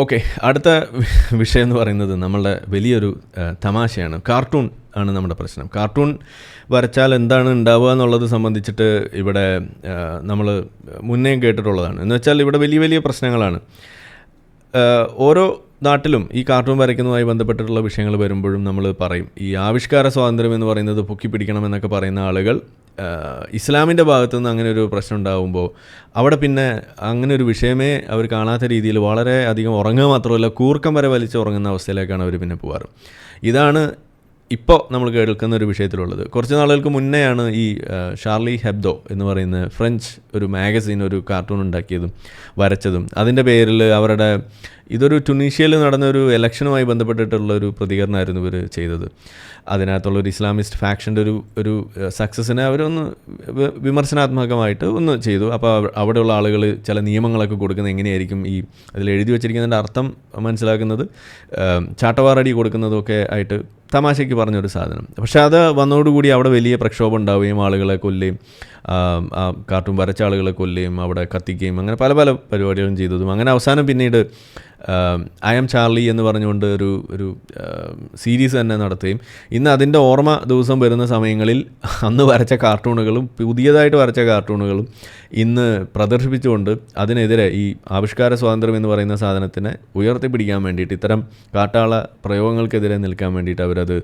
Okay അടുത്ത വിഷയം എന്ന് പറയുന്നത് നമ്മളുടെ വലിയൊരു തമാശയാണ്. കാർട്ടൂൺ ആണ് നമ്മുടെ പ്രശ്നം. കാർട്ടൂൺ വരച്ചാൽ എന്താണ് ഉണ്ടാവുക എന്നുള്ളത് സംബന്ധിച്ചിട്ട് ഇവിടെ നമ്മൾ മുന്നേ കേട്ടിട്ടുള്ളതാണ്. എന്ന് വെച്ചാൽ ഇവിടെ വലിയ വലിയ പ്രശ്നങ്ങളാണ്. ഓരോ നാട്ടിലും ഈ കാർട്ടൂൺ വരയ്ക്കുന്നതുമായി ബന്ധപ്പെട്ടിട്ടുള്ള വിഷയങ്ങൾ വരുമ്പോഴും നമ്മൾ പറയും. ഈ ആവിഷ്കാര സ്വാതന്ത്ര്യം എന്ന് പറയുന്നത് പൊക്കി പിടിക്കണം എന്നൊക്കെ പറയുന്ന ആളുകൾ ഇസ്ലാമിന്റെ ഭാഗത്തു നിന്ന് അങ്ങനെ ഒരു പ്രശ്നം ഉണ്ടാകുമ്പോൾ അവിടെ പിന്നെ അങ്ങനെ ഒരു വിഷയമേ അവർ കാണാത്ത രീതിയിൽ വളരെ അധികം ഉറങ്ങുക മാത്രമല്ല കൂർക്കം വരെ വലിച്ച് ഉറങ്ങുന്ന അവസ്ഥയിലേക്കാണ് അവർ പിന്നെ പോവാറ് ഇതാണ് ഇപ്പോൾ നമ്മൾ കേൾക്കുന്ന ഒരു വിഷയത്തിലുള്ളത്. കുറച്ച് നാളുകൾക്ക് മുന്നെയാണ് ഈ ഷാർലി ഹെബ്ദോ എന്ന് പറയുന്ന ഫ്രഞ്ച് ഒരു മാഗസിൻ ഒരു കാർട്ടൂൺ ഉണ്ടാക്കിയതും വരച്ചതും. അതിന്റെ പേരിൽ അവരുടെ ഇതൊരു ടുണീഷ്യയിൽ നടന്ന ഒരു ഇലക്ഷനുമായി ബന്ധപ്പെട്ടിട്ടുള്ള ഒരു പ്രതികരണമായിരുന്നു ഇവർ ചെയ്തത്. അതിനകത്തുള്ള ഒരു ഇസ്ലാമിസ്റ്റ് ഫാക്ഷന്റെ ഒരു ഒരു സക്സസ്സിനെ അവരൊന്ന് വിമർശനാത്മകമായിട്ട് ഒന്ന് ചെയ്തു. അപ്പോൾ അവിടെയുള്ള ആളുകൾ ചില നിയമങ്ങളൊക്കെ കൊടുക്കുന്നത് എങ്ങനെയായിരിക്കും ഈ അതിൽ എഴുതി വെച്ചിരിക്കുന്നതിന്റെ അർത്ഥം മനസ്സിലാക്കുന്നത് ചാട്ടവാറടി കൊടുക്കുന്നതൊക്കെ ആയിട്ട് തമാശയ്ക്ക് പറഞ്ഞൊരു സാധനം. പക്ഷേ അത് വന്നതോടുകൂടി അവിടെ വലിയ പ്രക്ഷോഭം ഉണ്ടാവുകയും ആളുകളെ കൊല്ലുകയും കാർട്ടൂൺ വരച്ച ആളുകളെ കൊല്ലുകയും അവിടെ കത്തിക്കുകയും അങ്ങനെ പല പല പരിപാടികളും ചെയ്തതും. അങ്ങനെ അവസാനം പിന്നീട് ഐ എം ചാർലി എന്ന് പറഞ്ഞുകൊണ്ട് ഒരു ഒരു സീരീസ് തന്നെ നടത്തുകയും ഇന്ന് അതിന്റെ ഓർമ്മ ദിവസം വരുന്ന സമയങ്ങളിൽ അന്ന് വരച്ച കാർട്ടൂണുകളും പുതിയതായിട്ട് വരച്ച കാർട്ടൂണുകളും ഇന്ന് പ്രദർശിപ്പിച്ചുകൊണ്ട് അതിനെതിരെ ഈ ആവിഷ്കാര സ്വാതന്ത്ര്യം എന്ന് പറയുന്ന സാധനത്തിനെ ഉയർത്തിപ്പിടിക്കാൻ വേണ്ടിയിട്ട് ഇത്തരം കാട്ടാള പ്രയോഗങ്ങൾക്കെതിരെ നിൽക്കാൻ വേണ്ടിയിട്ട് അവരത്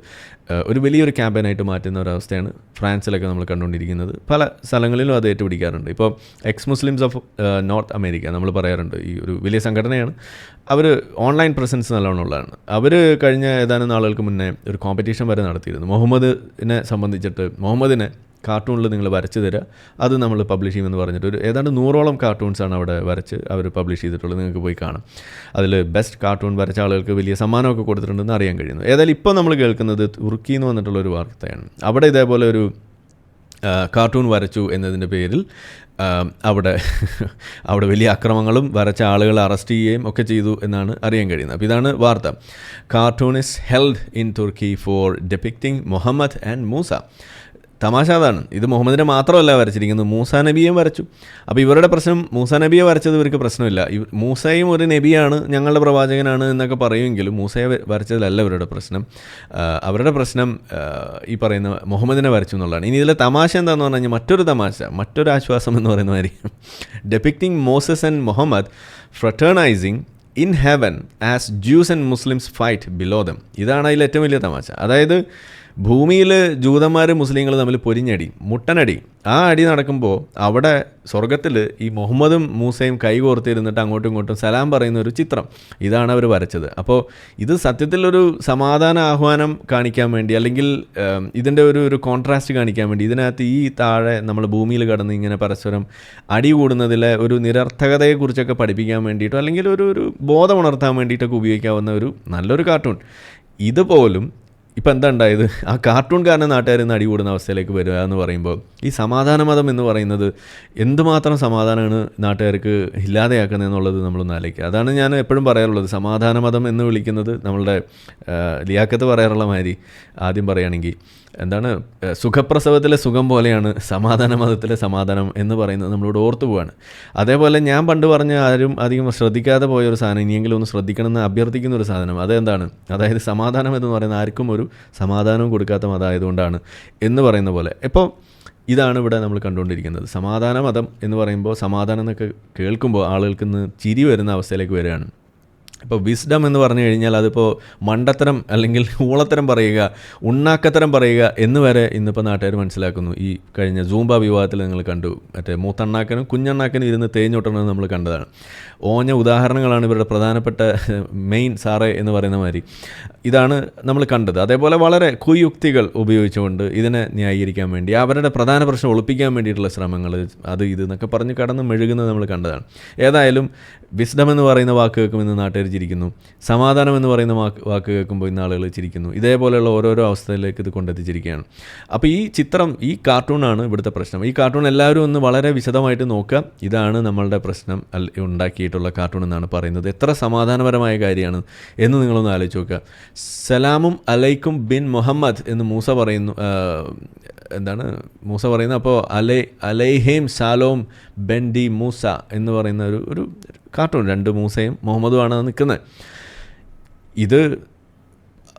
ഏഹ്, ഒരു വലിയൊരു ക്യാമ്പയിനായിട്ട് മാറ്റുന്ന ഒരവസ്ഥയാണ് ഫ്രാൻസിലൊക്കെ നമ്മൾ കണ്ടുകൊണ്ടിരിക്കുന്നത്. പല സ്ഥലങ്ങളിലും അത് ഏറ്റുപിടിക്കാറുണ്ട്. ഇപ്പോൾ ex Muslims of North America നമ്മൾ പറയാറുണ്ട് ഈ ഒരു വലിയ സംഘടനയാണ്. അവർ ഓൺലൈൻ പ്രസൻസ് നല്ലോണം ഉള്ളതാണ് അവർ കഴിഞ്ഞ ഏതാനും നാളുകൾക്ക് മുന്നേ ഒരു കോമ്പറ്റീഷൻ വരെ നടത്തിയിരുന്നു. മുഹമ്മദിനെ സംബന്ധിച്ചിട്ട് മുഹമ്മദിനെ കാർട്ടൂണിൽ നിങ്ങൾ വരച്ച് തരിക അത് നമ്മൾ പബ്ലിഷ് ചെയ്യുമെന്ന് പറഞ്ഞിട്ട് ഒരു ഏതാണ്ട് നൂറോളം കാർട്ടൂൺസാണ് അവിടെ വരച്ച് അവർ പബ്ലിഷ് ചെയ്തിട്ടുള്ളത്. നിങ്ങൾക്ക് പോയി കാണാം. അതിൽ ബെസ്റ്റ് കാർട്ടൂൺ വരച്ച ആളുകൾക്ക് വലിയ സമ്മാനമൊക്കെ കൊടുത്തിട്ടുണ്ടെന്ന് അറിയാൻ കഴിയുന്നു. ഏതായാലും ഇപ്പോൾ നമ്മൾ കേൾക്കുന്നത് തുർക്കി എന്ന് വന്നിട്ടുള്ള ഒരു വാർത്തയാണ്. അവിടെ ഇതേപോലെ ഒരു കാർട്ടൂൺ വരച്ചു എന്നതിന്റെ പേരിൽ അവിടെ അവിടെ വലിയ അക്രമങ്ങളും വരച്ച ആളുകളെ അറസ്റ്റ് ചെയ്യുകയും ഒക്കെ ചെയ്തു എന്നാണ് അറിയാൻ കഴിയുന്നത്. അപ്പോൾ ഇതാണ് വാർത്ത. Cartoon is held in Turkey for depicting Muhammad and Musa തമാശ അതാണ്. ഇത് മുഹമ്മദിനെ മാത്രമല്ല വരച്ചിരിക്കുന്നത്. മൂസ നബിയും വരച്ചു. അപ്പോൾ ഇവരുടെ പ്രശ്നം മൂസ നബിയെ വരച്ചത് ഇവർക്ക് പ്രശ്നമില്ല. മൂസയും ഒരു നബിയാണ് ഞങ്ങളുടെ പ്രവാചകനാണ് എന്നൊക്കെ പറയുമെങ്കിലും മൂസയെ വരച്ചതിലല്ല ഇവരുടെ പ്രശ്നം. അവരുടെ പ്രശ്നം ഈ പറയുന്ന മുഹമ്മദിനെ വരച്ചു എന്നുള്ളതാണ്. ഇനി ഇതിലെ തമാശ എന്താണെന്ന് പറഞ്ഞു കഴിഞ്ഞാൽ മറ്റൊരു തമാശ മറ്റൊരു ആശ്വാസം എന്ന് പറയുന്ന മാതിരി depicting Moses and Muhammad fraternising in heaven as Jews and Muslims fight below them ഇതാണ് അതിൽ ഏറ്റവും വലിയ തമാശ. അതായത് ഭൂമിയിൽ ജൂതന്മാർ മുസ്ലിങ്ങൾ തമ്മിൽ പൊരിഞ്ഞടി മുട്ടനടി. ആ അടി നടക്കുമ്പോൾ അവിടെ സ്വർഗത്തിൽ ഈ മുഹമ്മദും മൂസയും കൈകോർത്തിരുന്നിട്ട് അങ്ങോട്ടും ഇങ്ങോട്ടും സലാം പറയുന്ന ഒരു ചിത്രം ഇതാണ് അവർ വരച്ചത്. അപ്പോൾ ഇത് സത്യത്തിലൊരു സമാധാന ആഹ്വാനം കാണിക്കാൻ വേണ്ടി അല്ലെങ്കിൽ ഇതിന്റെ ഒരു ഒരു കോൺട്രാസ്റ്റ് കാണിക്കാൻ വേണ്ടി ഇതിനകത്ത് ഈ താഴെ നമ്മൾ ഭൂമിയിൽ കടന്ന് ഇങ്ങനെ പരസ്പരം അടി കൂടുന്നതിലെ ഒരു നിരർത്ഥകതയെക്കുറിച്ചൊക്കെ പഠിപ്പിക്കാൻ വേണ്ടിയിട്ടോ അല്ലെങ്കിൽ ഒരു ഒരു ബോധമുണർത്താൻ വേണ്ടിയിട്ടൊക്കെ ഉപയോഗിക്കാവുന്ന ഒരു നല്ലൊരു കാർട്ടൂൺ ഇതുപോലും ഇപ്പം എന്താ ഉണ്ടായത്? ആ കാർട്ടൂൺ കാരണം നാട്ടുകാരിൽ നിന്ന് അടികൂടുന്ന അവസ്ഥയിലേക്ക് വരിക എന്ന് പറയുമ്പോൾ ഈ സമാധാന മതം എന്ന് പറയുന്നത് എന്തുമാത്രം സമാധാനമാണ് നാട്ടുകാർക്ക് ഇല്ലാതെയാക്കുന്നത് എന്നുള്ളത് നമ്മളൊന്ന് ആലോചിക്കുക. അതാണ് ഞാൻ എപ്പോഴും പറയാറുള്ളത്. സമാധാന മതം എന്ന് വിളിക്കുന്നത് നമ്മളുടെ ലിയാക്കത്ത് പറയാറുള്ള മാതിരി ആദ്യം പറയുകയാണെങ്കിൽ. എന്താണ് സുഖപ്രസവത്തിലെ സുഖം പോലെയാണ് സമാധാന മതത്തിലെ സമാധാനം എന്ന് പറയുന്നത് നമ്മളോട് ഓർത്തു പോവാണ്. അതേപോലെ ഞാൻ പണ്ട് പറഞ്ഞ ആരും അധികം ശ്രദ്ധിക്കാതെ പോയ ഒരു സാധനം ഇനിയെങ്കിലും ഒന്ന് ശ്രദ്ധിക്കണമെന്ന് അഭ്യർത്ഥിക്കുന്ന ഒരു സാധനം അതെന്താണ്? അതായത് സമാധാനം എന്ന് പറയുന്ന ആർക്കും ഒരു സമാധാനവും കൊടുക്കാത്ത മതമായതുകൊണ്ടാണ് എന്ന് പറയുന്ന പോലെ. ഇപ്പോൾ ഇതാണ് ഇവിടെ നമ്മൾ കണ്ടുകൊണ്ടിരിക്കുന്നത്. സമാധാന മതം എന്ന് പറയുമ്പോൾ സമാധാനം എന്നൊക്കെ കേൾക്കുമ്പോൾ ആളുകൾക്ക് ഇന്ന് ചിരി വരുന്ന അവസ്ഥയിലേക്ക് വരികയാണ്. ഇപ്പോൾ വിസ്ഡം എന്ന് പറഞ്ഞു കഴിഞ്ഞാൽ അതിപ്പോൾ മണ്ടത്തരം അല്ലെങ്കിൽ ഊളത്തരം പറയുക ഉണ്ണാക്കത്തരം പറയുക എന്ന് വരെ ഇന്നിപ്പോൾ നാട്ടുകാർ മനസ്സിലാക്കുന്നു. ഈ കഴിഞ്ഞ ജൂമ്പ വിവാഹത്തിൽ നിങ്ങൾ കണ്ടു. മറ്റേ മൂത്തണ്ണാക്കനും കുഞ്ഞണ്ണാക്കനും ഇരുന്ന് തേഞ്ഞോട്ടണമെന്ന് നമ്മൾ കണ്ടതാണ്. ഓഞ്ഞ ഉദാഹരണങ്ങളാണ് ഇവരുടെ പ്രധാനപ്പെട്ട മെയിൻ സാറേ എന്ന് പറയുന്ന മാതിരി. ഇതാണ് നമ്മൾ കണ്ടത്. അതേപോലെ വളരെ കുയുക്തികൾ ഉപയോഗിച്ചുകൊണ്ട് ഇതിനെ ന്യായീകരിക്കാൻ വേണ്ടി അവരുടെ പ്രധാന പ്രശ്നം ഒളിപ്പിക്കാൻ വേണ്ടിയിട്ടുള്ള ശ്രമങ്ങൾ അത് ഇത് എന്നൊക്കെ പറഞ്ഞ് കടന്ന് മെഴുകുന്നത് നമ്മൾ കണ്ടതാണ്. ഏതായാലും വിസ്ഡം എന്ന് പറയുന്ന വാക്ക് കേൾക്കുമ്പോൾ ഇന്ന് നാട്ടുകാർ ചിരിക്കുന്നു. സമാധാനം എന്ന് പറയുന്ന വാക്ക് വാക്ക് കേൾക്കുമ്പോൾ ഇന്ന് ആളുകൾ ചിരിക്കുന്നു. ഇതേപോലെയുള്ള ഓരോരോ അവസ്ഥയിലേക്ക് ഇത് കൊണ്ടെത്തിച്ചിരിക്കുകയാണ്. അപ്പോൾ ഈ ചിത്രം ഈ കാർട്ടൂണാണ് ഇവിടുത്തെ പ്രശ്നം. ഈ കാർട്ടൂൺ എല്ലാവരും ഒന്ന് വളരെ വിശദമായിട്ട് നോക്കുക. ഇതാണ് നമ്മളുടെ പ്രശ്നം ഉണ്ടാക്കിയിട്ടുള്ള കാർട്ടൂൺ എന്നാണ് പറയുന്നത്. എത്ര സമാധാനപരമായ കാര്യമാണ് എന്ന് നിങ്ങളൊന്ന് ആലോചിച്ച് നോക്കുക. സലാമും അലൈക്കും ബിൻ മുഹമ്മദ് എന്ന് മൂസ പറയുന്നു എന്താണ്? മൂസ പറയുന്നത് അപ്പോൾ അലൈ അലൈഹേം സാലോം ബെൻ ഡി മൂസ എന്ന് പറയുന്ന ഒരു ഒരു കാർട്ടൂൺ രണ്ട് മൂസയും മുഹമ്മദുമാണ് നിൽക്കുന്നത്. ഇത്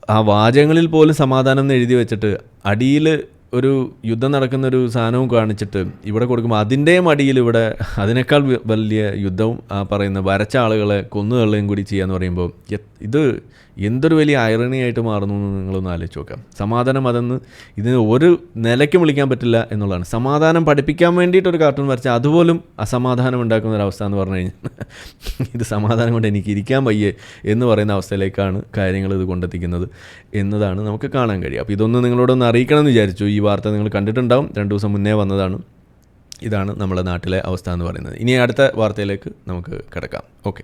ആ വാചകങ്ങളിൽ പോലും സമാധാനം എന്ന് എഴുതി വെച്ചിട്ട് അടിയിൽ ഒരു യുദ്ധം നടക്കുന്ന ഒരു സാധനവും കാണിച്ചിട്ട് ഇവിടെ കൊടുക്കുമ്പോൾ അതിന്റെയും അടിയിൽ ഇവിടെ അതിനേക്കാൾ വലിയ യുദ്ധവും ആ പറയുന്ന വരച്ച ആളുകളെ കൊന്നുകളയും കൂടി ചെയ്യാന്ന് പറയുമ്പോൾ ഇത് എന്തൊരു വലിയ ഐറണി ആയിട്ട് മാറുന്നു എന്ന് നിങ്ങളൊന്ന് ആലോചിച്ച് നോക്കാം. സമാധാനം അതെന്ന് ഇതിന് ഒരു നിലയ്ക്കും വിളിക്കാൻ പറ്റില്ല എന്നുള്ളതാണ്. സമാധാനം പഠിപ്പിക്കാൻ വേണ്ടിയിട്ട് ഒരു കാർട്ടൂൺ വരച്ചാൽ അതുപോലും അസമാധാനം ഉണ്ടാക്കുന്ന ഒരു അവസ്ഥ എന്ന് പറഞ്ഞു കഴിഞ്ഞാൽ ഇത് സമാധാനം കൊണ്ട് എനിക്ക് ഇരിക്കാൻ വയ്യേ എന്ന് പറയുന്ന അവസ്ഥയിലേക്കാണ് കാര്യങ്ങൾ ഇത് കൊണ്ടെത്തിക്കുന്നത് എന്നതാണ് നമുക്ക് കാണാൻ കഴിയും അപ്പോൾ ഇതൊന്ന് നിങ്ങളോടൊന്ന് അറിയിക്കണം എന്ന് വിചാരിച്ചു. ഈ വാർത്ത നിങ്ങൾ കണ്ടിട്ടുണ്ടാവും. രണ്ട് ദിവസം മുന്നേ വന്നതാണ്. ഇതാണ് നമ്മുടെ നാട്ടിലെ അവസ്ഥ എന്ന് പറയുന്നത്. ഇനി അടുത്ത വാർത്തയിലേക്ക് നമുക്ക് കിടക്കാം. ഓക്കെ.